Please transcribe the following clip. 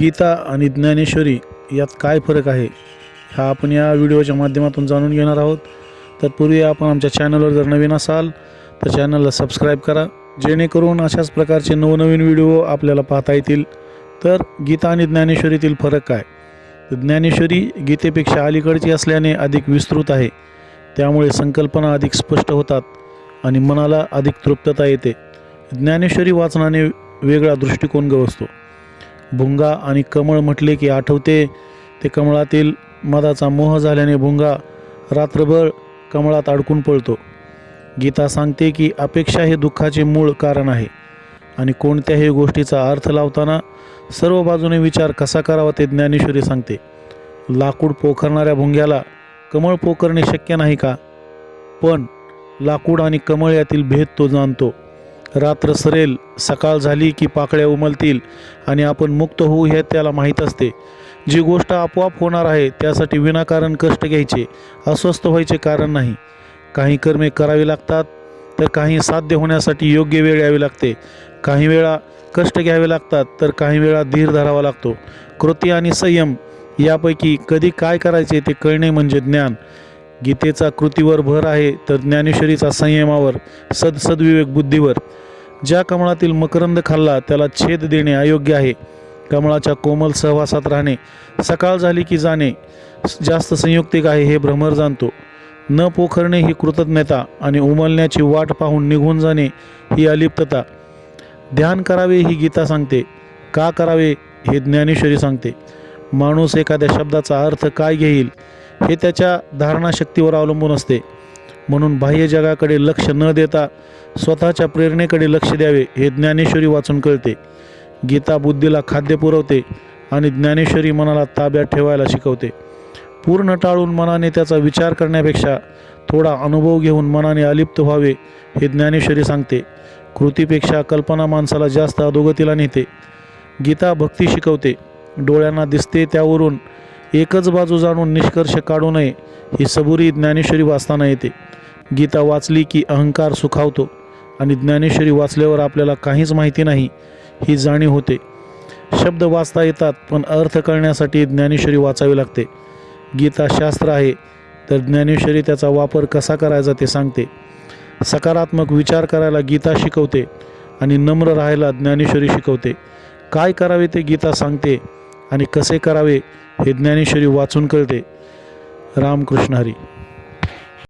गीता आणि ज्ञानेश्वरी यात काय फरक आहे हा आपण या व्हिडिओच्या माध्यमातून जाणून घेणार आहोत. तत्पूर्वी आपण आमच्या चॅनलवर जर नवीन असाल तर चॅनलला सबस्क्राईब करा जेणेकरून अशाच प्रकारचे नवनवीन व्हिडिओ आपल्याला पाहता येतील. तर गीता आणि ज्ञानेश्वरीतील फरक काय? ज्ञानेश्वरी गीतेपेक्षा अलीकडची असल्याने अधिक विस्तृत आहे. त्यामुळे संकल्पना अधिक स्पष्ट होतात आणि मनाला अधिक तृप्तता येते. ज्ञानेश्वरी वाचनाने वेगळा दृष्टिकोन गवसतो. भुंगा आणि कमळ म्हटले की आठवते. ते कमळातील मधाचा मोह झाल्याने भुंगा रात्रभर कमळात अडकून पळतो. गीता सांगते की अपेक्षा हे दुःखाचे मूळ कारण आहे आणि कोणत्याही गोष्टीचा अर्थ लावताना सर्व बाजूने विचार कसा करावा ते ज्ञानेश्वरी सांगते. लाकूड पोखरणाऱ्या भुंग्याला कमळ पोखरणे शक्य नाही का? पण लाकूड आणि कमळ यातील भेद तो जाणतो. रात्र सरेल सकाळ झाली की पाकळ्या उमलतील आणि आपण मुक्त होऊ हे त्याला माहीत असते. जी गोष्ट आपोआप होणार आहे त्यासाठी विनाकारण कष्ट घ्यायचे अस्वस्थ व्हायचे कारण नाही. काही कर्मे करावी लागतात तर काही साध्य होण्यासाठी योग्य वेळ यावी लागते. काही वेळा कष्ट घ्यावे लागतात तर काही वेळा धीर धरावा लागतो. कृती आणि संयम यापैकी कधी काय करायचे ते कळणे म्हणजे ज्ञान. गीतेचा कृतीवर भर आहे तर ज्ञानेश्वरीचा संयमावर सदसद्विवेक बुद्धीवर. ज्या कमळातील मकरंद खाल्ला त्याला छेद देणे अयोग्य आहे. कमळाच्या कोमल सहवासात राहणे सकाळ झाली की जाणे जास्त संयुक्तिक आहे हे भ्रमर जाणतो. न पोखरणे ही कृतज्ञता आणि उमलण्याची वाट पाहून निघून जाणे ही अलिप्तता. ध्यान करावे ही गीता सांगते का करावे हे ज्ञानेश्वरी सांगते. माणूस एखाद्या शब्दाचा अर्थ काय घेईल? हे त्याच्या धारणाशक्तीवर अवलंबून असते. म्हणून बाह्य जगाकडे लक्ष न देता स्वतःच्या प्रेरणेकडे लक्ष द्यावे हे ज्ञानेश्वरी वाचून कळते. गीता बुद्धीला खाद्य पुरवते आणि ज्ञानेश्वरी मनाला ताब्यात ठेवायला शिकवते. पूर्ण टाळून मनाने त्याचा विचार करण्यापेक्षा थोडा अनुभव घेऊन मनाने अलिप्त व्हावे हे ज्ञानेश्वरी सांगते. कृतीपेक्षा कल्पना माणसाला जास्त अधोगतीला नेते. गीता भक्ती शिकवते. डोळ्यांना दिसते त्यावरून एकच बाजू जाणून निष्कर्ष काढू नये ही सबुरी ज्ञानेश्वरी वाचताना येते. गीता वाचली की अहंकार सुखावतो आणि ज्ञानेश्वरी वाचल्यावर आपल्याला काहीच माहिती नाही ही जाणीव होते. शब्द वाचता येतात पण अर्थ कळण्यासाठी ज्ञानेश्वरी वाचावी लागते. गीता शास्त्र आहे तर ज्ञानेश्वरी त्याचा वापर कसा करायचा ते सांगते. सकारात्मक विचार करायला गीता शिकवते आणि नम्र राहायला ज्ञानेश्वरी शिकवते. काय करावे ते गीता सांगते आणि कसे करावे हे ज्ञानेश्वरी वाचून कळते. रामकृष्ण हरी.